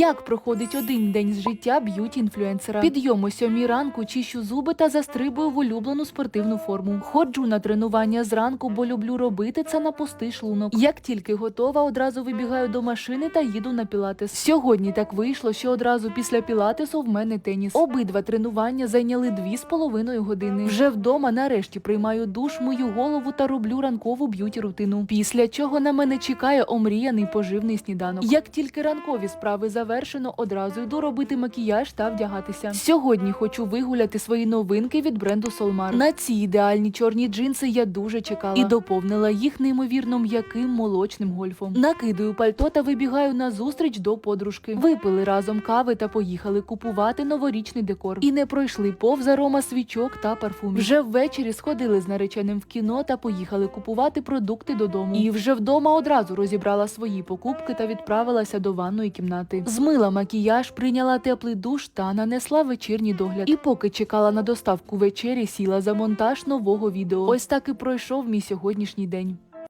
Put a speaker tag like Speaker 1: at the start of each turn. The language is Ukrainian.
Speaker 1: Як проходить один день з життя б'юті-інфлюенсера? Підйом о сьомій ранку, чищу зуби та застрибую в улюблену спортивну форму. Ходжу на тренування зранку, бо люблю робити це на пустий шлунок. Як тільки готова, одразу вибігаю до машини та їду на пілатес. Сьогодні так вийшло, що одразу після пілатесу в мене теніс. Обидва тренування зайняли дві з половиною години. Вже вдома нарешті приймаю душ, мою голову та роблю ранкову б'юті рутину. Після чого на мене чекає омріяний поживний сніданок. Як тільки ранкові справи завершено, одразу йду робити макіяж та вдягатися. Сьогодні хочу вигуляти свої новинки від бренду Solmar. На ці ідеальні чорні джинси я дуже чекала і доповнила їх неймовірно м'яким молочним гольфом. Накидаю пальто та вибігаю на зустріч до подружки. Випили разом кави та поїхали купувати новорічний декор. І не пройшли повз арома свічок та парфумів. Вже ввечері сходили з нареченим в кіно та поїхали купувати продукти додому. І вже вдома одразу розібрала свої покупки та відправилася до ванної кімнати. Змила макіяж, прийняла теплий душ та нанесла вечірній догляд. І поки чекала на доставку вечері, сіла за монтаж нового відео. Ось так і пройшов мій сьогоднішній день.